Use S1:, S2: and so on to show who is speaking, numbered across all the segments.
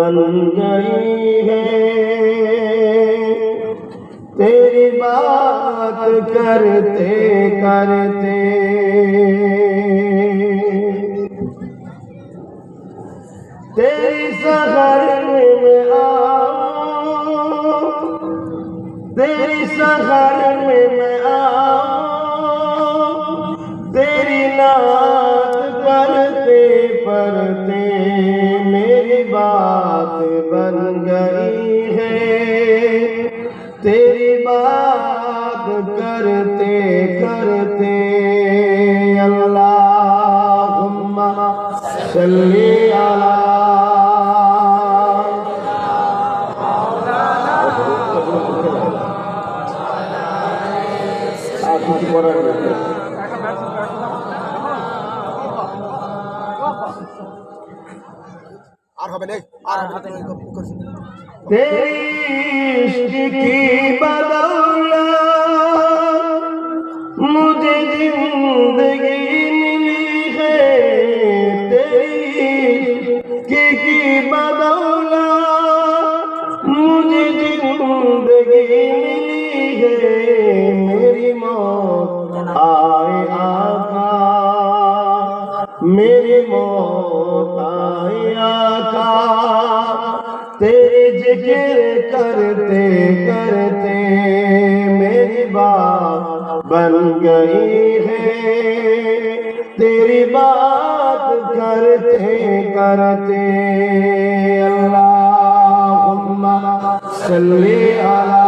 S1: बन गई है। तेरी बात करते करते। तेरी सगर में आओ, तेरी सगर में मैं आऊँ আর
S2: হবে না আর
S1: হবে না কি বদৌলা মুঝে بن گئی ہے۔ تیری بات کرتے کرتے اللہم صلی علی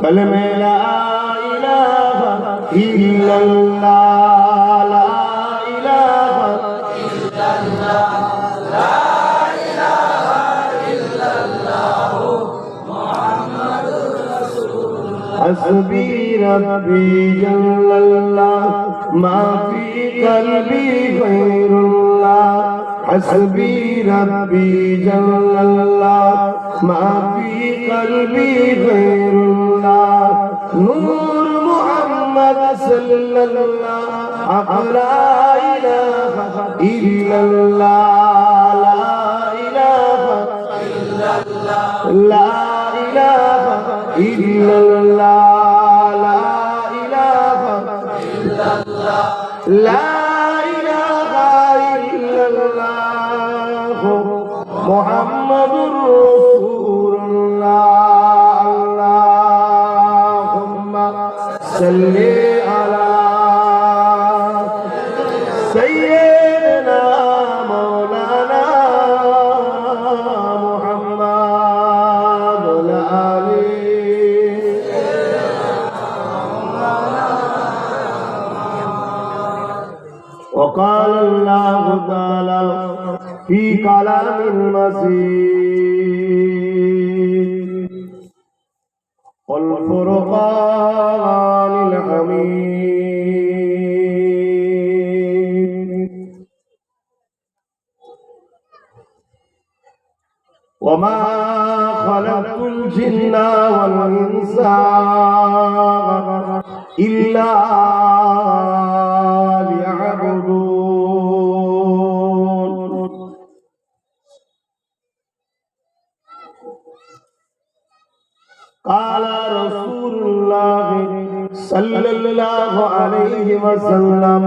S1: کلمہ لا الہ الا اللہ حسبي ربي جل الله ما في قلبي غير الله حسبي ربي جل الله ما في قلبي غير الله نور محمد صلى الله عليه لا إله إلا الله لا إله إلا الله لا إله إلا الله illallah La ilaha illallah Muhammadur Rasulullah Allahumma salli كلام المسيح والفرقان الحميد. وما خلقت الجن والإنس إلا صلى الله عليه وسلم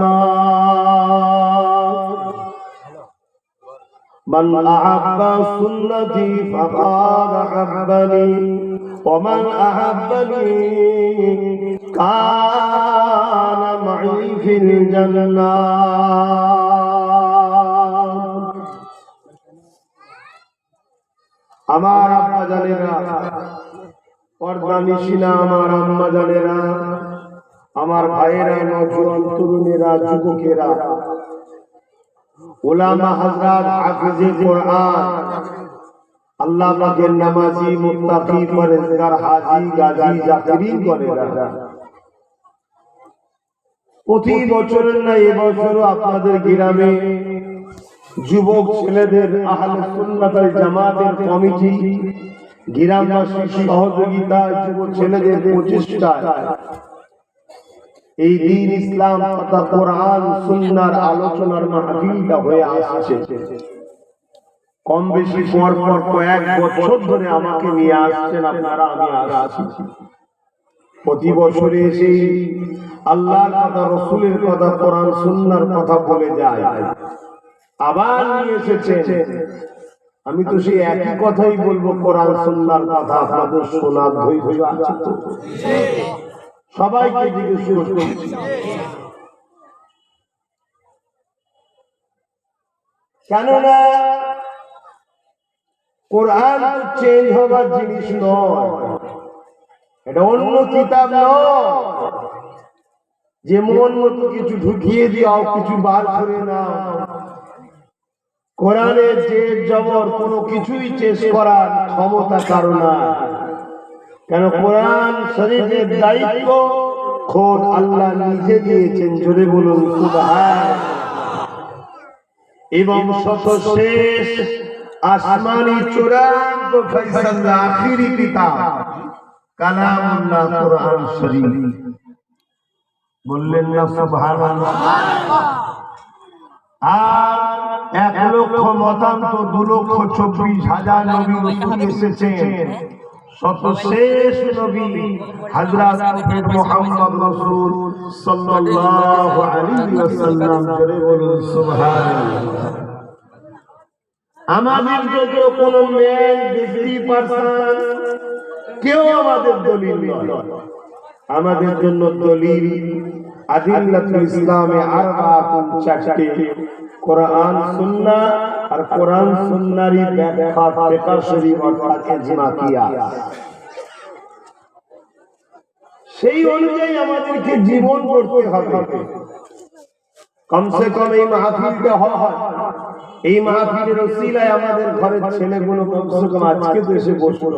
S1: من أحب سنتي فقد أحبني ومن أحبني كان معي في الجنة আমার আব্বা জানেরা পর্দা নিশিনা আমার আম্মা জানেরা আমার ভাইয়েরা নজওয়ান তরুণেরা, যুবকেরা। ওলামা হযরত হাফিজে কোরআন আল্লাহ পাকের নামাজি, মুত্তাকি পরহেজগার হাজী, গাজী, জাকিরিন করেরা প্রতি বছরের না এবছরও আপনাদের গ্রামে যুবক ছেলেদের আহলে সুন্নাতাল জামাতের কমিটি গ্রামবাসীর সহযোগিতা যুব ছেলেদের প্রচেষ্টায় এই দিন ইসলাম তথা কোরআন, সুন্নার আলোচনার মাহফিলটা হয়ে আসছে। কম বেশি পর পর কয়েক বছর ধরে আমাকে নিয়ে আসছেন আপনারা, আমি আর আসছি প্রতি বছরে এসে আল্লাহর কথা, রসুলের কথা, কোরআন, সুন্নার কথা বলে যায়। আবার নিয়ে এসেছেন। আমি তো সেই একই কথাই বলব, কোরআন, সুন্নার কথা আপনাদের শোনার ধৈর্য আছে তো? সবাইকে জিজ্ঞেস করছি। কেননা, কোরআন চেঞ্জ হবার জিনিস নয়। এটা অন্য কিতাব নয়। যে মন মতো কিছু ঢুকিয়ে দিও কিছু বার করে না কোরআনের যে জবর কোনো কিছুই চেস করার ক্ষমতা কারও না কেন কোরআন শরীফের দায়িত্ব? খোদ আল্লাহ নিজে দিয়েছেন, জোরে বলুন এবং সর্বশেষ আসমানি চূড়ান্ত ফয়সালা আখিরি কালামুল্লাহ কোরআন শরীফ। বললেন না, সুবহানাল্লাহ। আর এক লক্ষ মতান্ত দু লক্ষ, চব্বিশ হাজার নবী নবী হযরত মুহাম্মদ রাসূল সাল্লাল্লাহু আলাইহি ওয়াসাল্লাম জোরে বলুন, সুবহানাল্লাহ। আমাদের যত কোন ম্যান ব্যক্তি পারসন কেউ আমাদের দলিল আমাদের জন্য দলিল আদিল্লাতুল ইসলামে আরবাতুন চারটি, কোরআন, সুন্নাহ আর কোরআন সুন্নাহরই ব্যাখ্যা শরীফ অর্থাৎ সেই অনুযায়ী আমাদেরকে জীবন করতে হবে। কমসে কম এই মাহফিলটা হয়। এই মাহফিলের ওসিলায় আমাদের ঘরের ছেলেগুলো কমসে কম আজকে তো এসে বসল।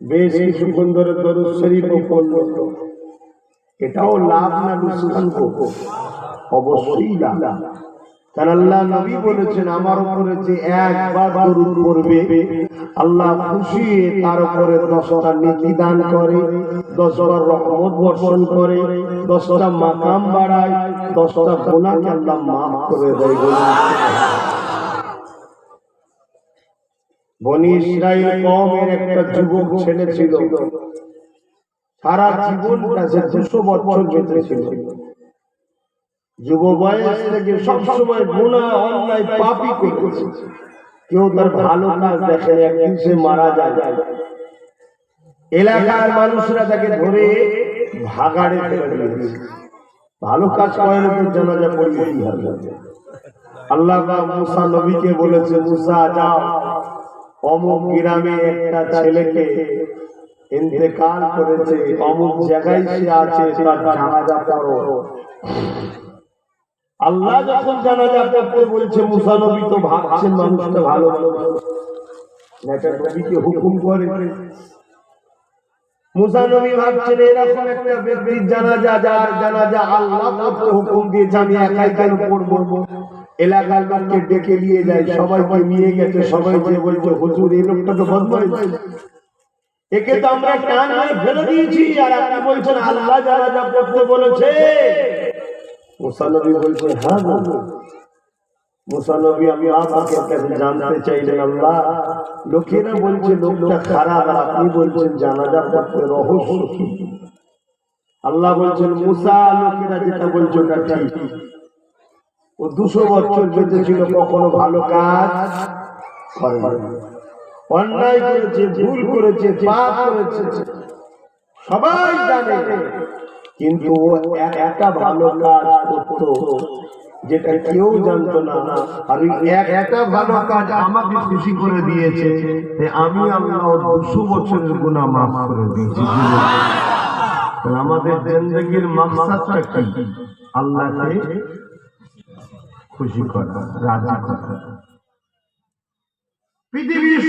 S1: বেশ কিছুক্ষণ ধরে দরুদ শরীফ পড়ল। এটাও লাভ না লুসকান অবশ্যই লাভ। কারণ আল্লাহ নবী বলেছেন, আমার উপরে যে একবার দরুদ পড়বে, আল্লাহ খুশি তার উপরে দশটা নেকি দান করে, দশটা রহমত বর্ষণ করে, দশটা মাকাম বাড়ায়, দশটা গোনাকে আল্লাহ মাফ করে দেয় বনি ইসরাইল কমের একটা যুবক ছেলে ছিল। সারা জীবনটা সে দুশো বছর বেঁচেছিল যুব বয়স থেকে সবসময় গুণা অন্যায় পাপই করেছে কেউ তার ভালো কাজ দেখে একদিন সে মারা যায়। এলাকার মানুষরা তাকে ধরে ভাগাড়ে ফেলে ভালো কাজ করে না তো জানাজা পড়িয়ে হবে। আল্লাহ মুসা নবীকে বলেছে মুসা যাও। অমুক গ্রামে একটা ছেলেকে ইন্তেকাল করেছে। অমুক জায়গায় সে আছে তার জানাজা পড়ো। আল্লাহ যখন জানাজা পড়তে বলছে, মুসা নবী তো ভাবছেন মানুষটা ভালো নবীকে হুকুম করে। আল্লাহ একে তো আমরা বলছেন বলেছে। মুসানবী বলছে হ্যাঁ মুসানবী আমি আপনাকে কাছে জানতে চাইলেন আল্লাহ। লোকেরা বলছে, লোকটা খারাপ, আর আপনি বলছেন জানাজা পড়তে রহস্য কি? আল্লাহ বলছেন, মুসা লোকেরা যেটা বলছে ওটা ঠিক। ও দুশো বছর বেঁচে ছিল কখনো ভালো কাজ। অন্যায় করেছে, ভুল করেছে, পাপ করেছে। সবাই জানে কিন্তু একটা ভালো কাজ করত, যেটা কেউ জানতো না। আর একটা ভালো কাজ আমাকে খুশি করে দিয়েছে আমি আল্লাহ দুশো বছরের গুণা মাফ করে দিয়েছি। আমাদের জিন্দগির মাকসাদটা কি? আল্লাহকে খুশি করা, রাজি করা। পৃথিবীর